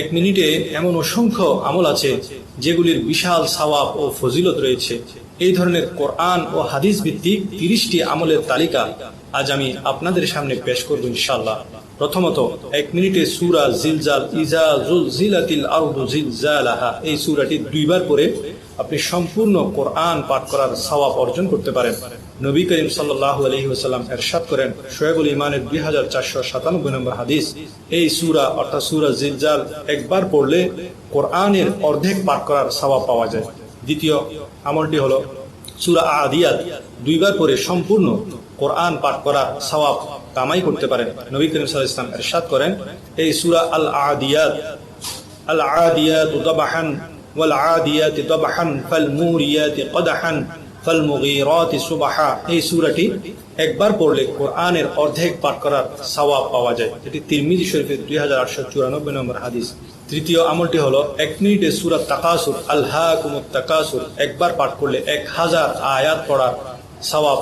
এক মিনিটে এমন অসংখ্য আমল আছে যেগুলির বিশাল সওয়াব ও ফজিলত রয়েছে। এই ধরনের কোরআন ও হাদিস ভিত্তিক তিরিশটি আমলের তালিকা আজ আমি আপনাদের সামনে পেশ করব ইনশাল্লাহ প্রথমত, এক মিনিটে সুরা জিলজাল ইজা জুল জিলাতিল আরদু জিলজালাহা। এই সুরাটি দুইবার পরে আপনি সম্পূর্ণ কোরআন পাঠ করার সওয়াব অর্জন করতে পারেন। নবী করিম সাল্লাহ আলহি ওসাল্লাম এরশাদ করেন শোয়েবুল ইমানের দুই হাজার চারশো সাতানব্বই নম্বর হাদিস। এই সুরা, অর্থাৎ সুরা জিলজাল, একবার পড়লে কোরআনের অর্ধেক পাঠ করার সওয়াব পাওয়া যায়। দ্বিতীয়, আমলটি হলো সুরা আদিয়াত, দুইবার পরে সম্পূর্ণ কোরআন পাঠ করা সওয়াব কামাই করতে পারেন। নবী করিম সাল্লাহ ইসলাম এরশাদ করেন, এই সুরা আল আদিয়াত আল আদিয়াত ওয়াল আদিয়াত ফাল মুরিয়াত কদাহান এই একবার পড়লে অর্ধেক পাঠ করার পাওয়া যায়। এটি দুই হাজার আটশো চুরানব্বই নম্বর হাদিস। তৃতীয় আমলটি এক আল্লাহ একবার পাঠ করলে এক হাজার আয়াত পড়ার সওয়াব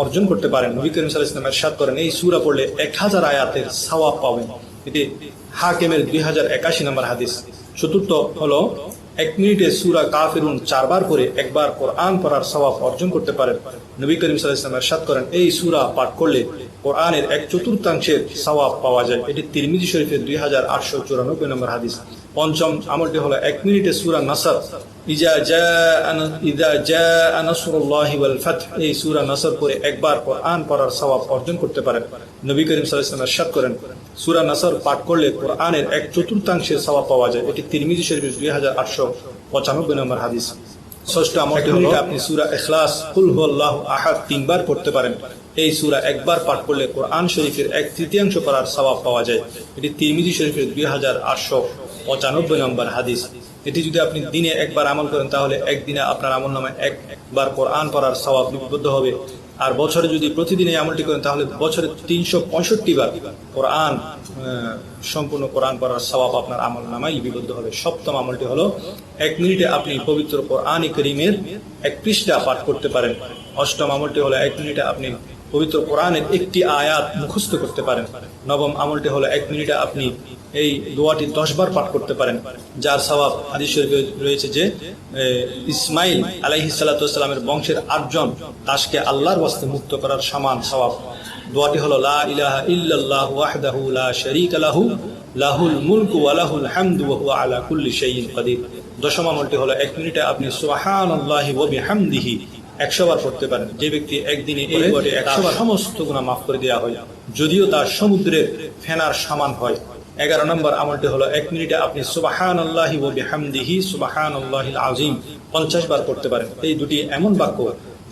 অর্জন করতে পারেন। নবী করিম সাল্লাহ ইসলাম এরশাদ করেন, এই সুরা পড়লে এক হাজার আয়াতের সওয়াব পাবেন। এটি হাকেমের দুই হাজার একাশি নম্বর হাদিস। চতুর্থ হলো এক মিনিটে সুরা কাফিরুন চারবার করে একবার কোরআন পড়ার সওয়াব অর্জন করতে পারেন। নবী করিম সাল্লাহ ইসলাম এরশাদ করেন, এই সুরা পাঠ করলে কোরআনের এক চতুর্থাংশের সওয়াব পাওয়া যায়। এটি তিরমিজি শরীফের দুই হাজার আটশো চুরানব্বই নম্বর হাদিস। পঞ্চম আমলটি হলো, এক মিনিটে সুরা নাসর, ইজা জা ইদা জা ওয়াল ফাত সূরা নাসর পরে একবার কোরআন পড়ার সওয়াব অর্জন করতে পারেন। নবী করিম ওয়াসাল্লাম ইরশাদ করেন সূরা নাসর পাঠ করলে কোরআনের এক চতুর্থাংশের সওয়াব পাওয়া যায়। এটি তিরমিজি শরীফের 2895 নম্বর হাদিস। ষষ্ঠ আমলটি হলো আপনি সূরা ইখলাস কুল হুয়াল্লাহু আহাদ তিনবার পড়তে পারেন। এই সূরা একবার পাঠ করলে কোরআন শরীফের এক তৃতীয়াংশ পড়ার সওয়াব পাওয়া যায়। এটি তিরমিজি শরীফের 2895 নম্বর হাদিস। এটি যদি আপনি দিনে একবার আমল করেন তাহলে একদিনে আপনার আমল নামে একবার কোরআন পড়ার স্বভাব লিপিবদ্ধ হবে। আর বছরে যদি প্রতিদিন এই আমলটি করেন, তাহলে বছরে তিনশো পঁয়ষট্টি বার কোরআন সম্পূর্ণ কোরআন করার স্বভাব আপনার আমল নামায় লিপিবদ্ধ হবে। সপ্তম আমলটি হলো, এক মিনিটে আপনি পবিত্র কোরআন করিমের এক পৃষ্ঠা পাঠ করতে পারেন। অষ্টম আমলটি হলো, এক মিনিটে আপনি পবিত্র কোরআনের একটি আয়াত মুখস্থ করতে পারেন। নবম আমলটি হলো, এক মিনিটে আপনি এই দোয়াটি দশ বার পাঠ করতে পারেন, যার সবাব হাদিস রয়েছে যে ইসমাইল আলাইহি সাল্লামের বংশের আটজন তাসকে আল্লাহর বস্তে মুক্ত করার সমান সবাব দোয়াটি হলো, লা ইলাহা লাহু, লাহুল মুলকু ওয়া হামদু ওয়া আলা কুল্লি শাইইন কাদির। দশম আমলটি হলো, এক মিনিটে আপনি সুবহানাল্লাহি ওয়া বিহামদিহি একশো বার পড়তে পারেন। যে ব্যক্তি একদিনে এই একশো বার সমস্ত গুণা মাফ করে দেওয়া হয় যদিও তার সমুদ্রের ফেনার সমান হয়। এগারো নম্বর আমলটি হলো এক মিনিটে আপনি সুবাহান আল্লাহি ও বিহামদিহি সুবাহান আজিম পঞ্চাশ বার করতে পারেন। এই দুটি এমন বাক্য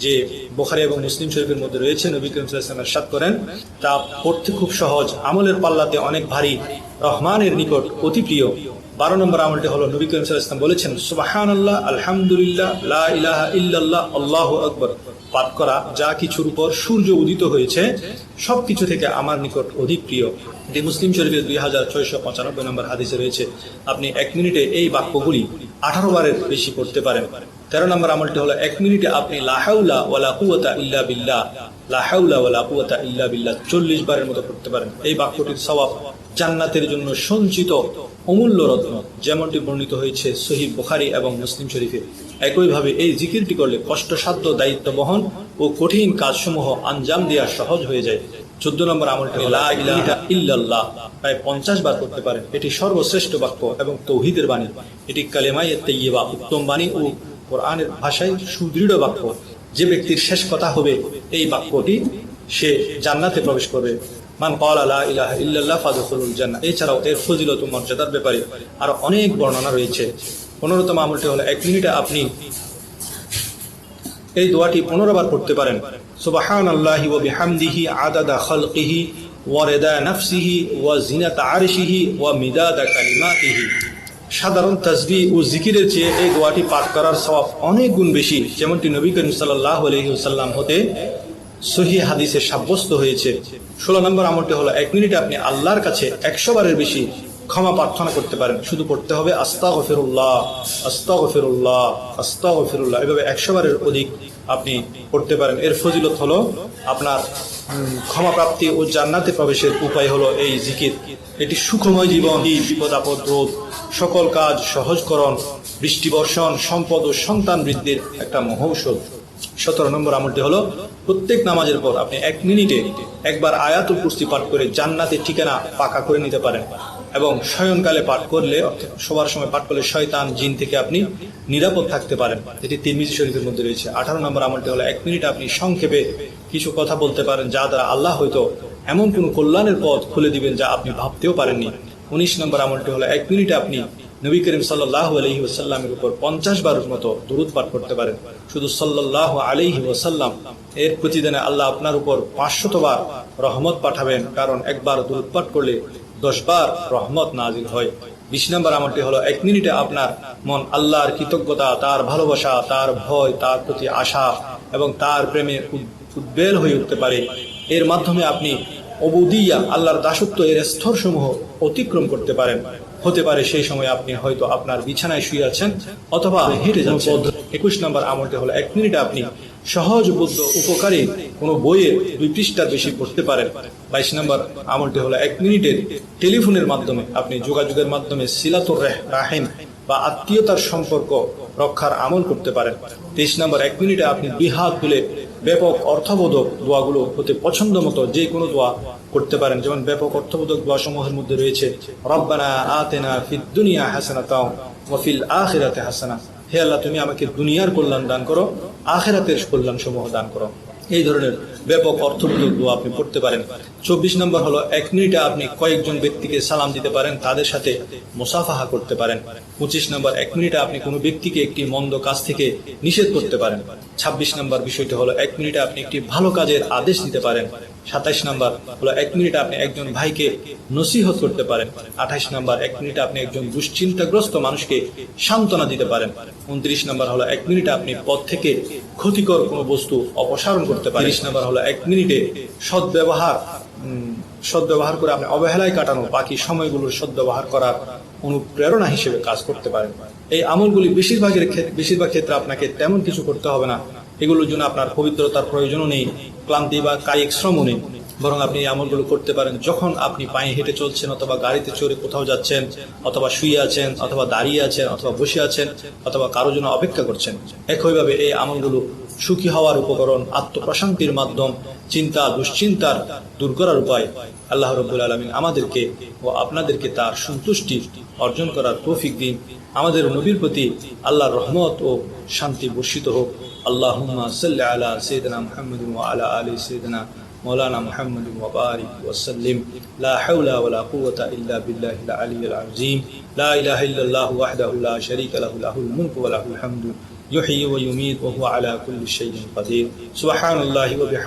যে বোখারি এবং মুসলিম শরীফের মধ্যে রয়েছে নবী করিম সাল্লামের সাত করেন তা পড়তে খুব সহজ। আমলের পাল্লাতে অনেক ভারী রহমানের নিকট অতি প্রিয়। বারো নম্বর আমলটি হল নবী করিম সাল্লাম বলেছেন সুবাহান আল্লাহ আলহামদুলিল্লাহ, লা ইলাহা ইল্লাল্লাহ, আল্লাহ আকবর। পাঠ করা যা কিছুর উপর সূর্য উদিত হয়েছে সব কিছু থেকে আমার নিকট অধিক প্রিয়। এটি মুসলিম শরীফের দুই হাজার ছয়শো পঁচানব্বই নম্বর হাদিসে রয়েছে। আপনি এক মিনিটে এই বাক্যগুলি আঠারো বারের বেশি পড়তে পারেন। তেরো নম্বর আমলটি হলো, এক মিনিটে আপনি লাহাউলা ওয়ালা কুয়াতা ইল্লা বিল্লাহ লাহাউলা ওয়ালা কুয়াতা ইল্লা বিল্লাহ চল্লিশ বারের মতো পড়তে পারেন। এই বাক্যটির স্বভাব জান্নাতের জন্য সঞ্চিত অমূল্য রত্ন, যেমনটি বর্ণিত হয়েছে শহীদ বুখারি এবং মুসলিম শরীফে। একইভাবে এই জিকিরটি করলে কষ্টসাধ্য দায়িত্ব বহন ও কঠিন কাজসমূহ আঞ্জাম দেওয়া সহজ হয়ে যায়। চোদ্দ নম্বর আমলটি প্রায় পঞ্চাশ বার করতে পারেন। এটি সর্বশ্রেষ্ঠ বাক্য এবং তৌহিদের বাণী। এটি কালেমাইয়ের তৈবা উত্তম বাণী ও কোরআনের ভাষায় সুদৃঢ় বাক্য। যে ব্যক্তির শেষ কথা হবে এই বাক্যটি সে জান্নাতে প্রবেশ করবে। মান এছাড়াও এর ফজিলত ব্যাপারে আরও অনেক বর্ণনা রয়েছে। হলো, এক মিনিটে আপনি এই দোয়াটি পারেন। আদাদা ওয়া ওয়া সাধারণ তাজবি ও জিকিরের চেয়ে এই দোয়াটি পাঠ করার স্বভাব অনেক গুণ বেশি, যেমনটি নবী করিম সাল্লাহ হতে সহি হাদিসে সাব্যস্ত হয়েছে। ষোলো নম্বর আমলটি হলো, এক মিনিটে আপনি আল্লাহর কাছে একশো বারের বেশি ক্ষমা প্রার্থনা করতে পারেন। শুধু পড়তে হবে আস্তা গফিরুল্লাহ আস্তা গফিরুল্লাহ আস্তা গফিরুল্লাহ এভাবে একশো বারের অধিক আপনি পড়তে পারেন। এর ফজিলত হলো আপনার ক্ষমা প্রাপ্তি ও জান্নাতে প্রবেশের উপায় হলো এই জিকির। এটি সুখময় জীবন বিপদ আপদ রোধ, সকল কাজ সহজকরণ, বৃষ্টি বর্ষণ, সম্পদ ও সন্তান বৃদ্ধির একটা মহৌষধ। সতেরো নম্বর আমলটি হলো, প্রত্যেক নামাজের পর আপনি এক মিনিটে একবার আয়াতুল কুস্তি পাঠ করে জান্নাতের ঠিকানা পাকা করে নিতে পারেন। এবং শয়নকালে পাঠ করলে সবার সময় পাঠ করলে শয়তান, জিন থেকে আপনি নিরাপদ থাকতে পারেন। এটি তিরমিজি শরীফের মধ্যে রয়েছে। আঠারো নম্বর আমলটি হলো, এক মিনিট আপনি সংক্ষেপে কিছু কথা বলতে পারেন, যা দ্বারা আল্লাহ হয়তো এমন কোন কল্যাণের পথ খুলে দিবেন যা আপনি ভাবতেও পারেননি। উনিশ নম্বর আমলটি হলো, এক মিনিটে আপনি নবী করিম সাল্লাহ আলহি ওসাল্লামের উপর পঞ্চাশ বারের মতো দুরুদ পাঠ করতে পারেন। শুধু সাল্লাহ আলহি ওসাল্লাম এর প্রতিদিনে আল্লাহ আপনার উপর পাঁচশত বার রহমত পাঠাবেন, কারণ একবার দুরুদ পাঠ করলে দশ বার রহমত নাজিল হয়। বিশ নম্বর আমলটি হলো, এক মিনিটে আপনার মন আল্লাহর কৃতজ্ঞতা, তার ভালোবাসা, তার ভয়, তার প্রতি আশা এবং তার প্রেমে উদ্বেল হয়ে উঠতে পারে। এর মাধ্যমে আপনি অবুদিয়া, আল্লাহর দাসত্ব এর স্তরসমূহ অতিক্রম করতে পারেন। হতে পারে সেই সময় আপনি হয়তো আপনার বিছানায় শুয়ে আছেন অথবা হেঁটে যাচ্ছেন। একুশ নম্বর আমলটি হলো, এক মিনিটে আপনি সহজ বুদ্ধ উপকারী কোনো বইয়ে দুই পৃষ্ঠার বেশি পড়তে পারেন। বাইশ নম্বর, আমলটি হলো এক মিনিটের টেলিফোনের মাধ্যমে আপনি যোগাযোগের মাধ্যমে সিলাতুর রেহ- রাহিম বা আত্মীয়তার সম্পর্ক রক্ষার আমল করতে পারেন। তেইশ নম্বর, এক মিনিটে আপনি দুই হাত তুলে ব্যাপক অর্থবোধক দোয়াগুলো হতে পছন্দ মতো যে কোনো দোয়া করতে পারেন। যেমন ব্যাপক অর্থবোধক দোয়া সমূহের মধ্যে রয়েছে, রব্বানা আতেনা ফিদ দুনিয়া হাসানা তাও ওয়াফিল আখিরাতে হাসানা। হে আল্লাহ, তুমি আমাকে দুনিয়ার কল্যাণ দান করো আখেরাতের কল্যাণ সমূহ দান করো। এই ধরনের ব্যাপক অর্থবোধক দোয়া আপনি পড়তে পারেন। চব্বিশ নম্বর হলো, এক মিনিটে আপনি কয়েকজন ব্যক্তিকে সালাম দিতে পারেন, তাদের সাথে মুসাফাহা করতে পারেন। পঁচিশ নম্বর, এক মিনিটে আপনি কোনো ব্যক্তিকে একটি মন্দ কাজ থেকে নিষেধ করতে পারেন। ছাব্বিশ নম্বর বিষয়টি হলো, এক মিনিটে আপনি একটি ভালো কাজের আদেশ দিতে পারেন। সাতাইশ নাম্বার হলো, এক মিনিটে আপনি একজন ভাইকে নসিহত করতে পারেন। আঠাইশ নাম্বার, এক মিনিটে আপনি একজন দুশ্চিন্তাগ্রস্ত মানুষকে সান্ত্বনা দিতে পারেন। উনত্রিশ নাম্বার হলো, এক মিনিটে আপনি পথ থেকে ক্ষতিকর কোনো বস্তু অপসারণ করতে পারেন। তিরিশ নাম্বার হলো, এক মিনিটে সদ্ব্যবহার সদ্ব্যবহার করে আপনি অবহেলায় কাটানো বাকি সময়গুলোর সদ্ব্যবহার করার অনুপ্রেরণা হিসেবে কাজ করতে পারেন। এই আমলগুলি বেশিরভাগের বেশিরভাগ ক্ষেত্রে আপনাকে তেমন কিছু করতে হবে না। এগুলোর জন্য আপনার পবিত্রতার প্রয়োজনও নেই, ক্লান্তি বা কায়িক শ্রমও নেই। বরং আপনি এই আমলগুলো করতে পারেন যখন আপনি পায়ে হেঁটে চলছেন অথবা গাড়িতে চড়ে কোথাও যাচ্ছেন, অথবা শুয়ে আছেন, অথবা দাঁড়িয়ে আছেন, অথবা বসে আছেন, অথবা কারও জন্য অপেক্ষা করছেন। একইভাবে এই আমলগুলো সুখী হওয়ার উপকরণ, আত্মপ্রশান্তির মাধ্যম, চিন্তা, দুশ্চিন্তার দূর করার উপায়। আল্লাহ রব্বুল আলমিন আমাদেরকে ও আপনাদেরকে তার সন্তুষ্টি অর্জন করার তৌফিক দিন। আমাদের নবীর প্রতি আল্লাহর রহমত ও শান্তি বর্ষিত হোক। اللهم صل على سيدنا محمد وعلى آل سيدنا مولانا محمد وبارك وسلم. لا حول ولا قوة إلا بالله العلي العظيم. لا إله إلا الله وحده لا شريك له له الملك وله الحمد. يحيي ويميت وهو على كل شيء قدير. سبحان الله وبحمده.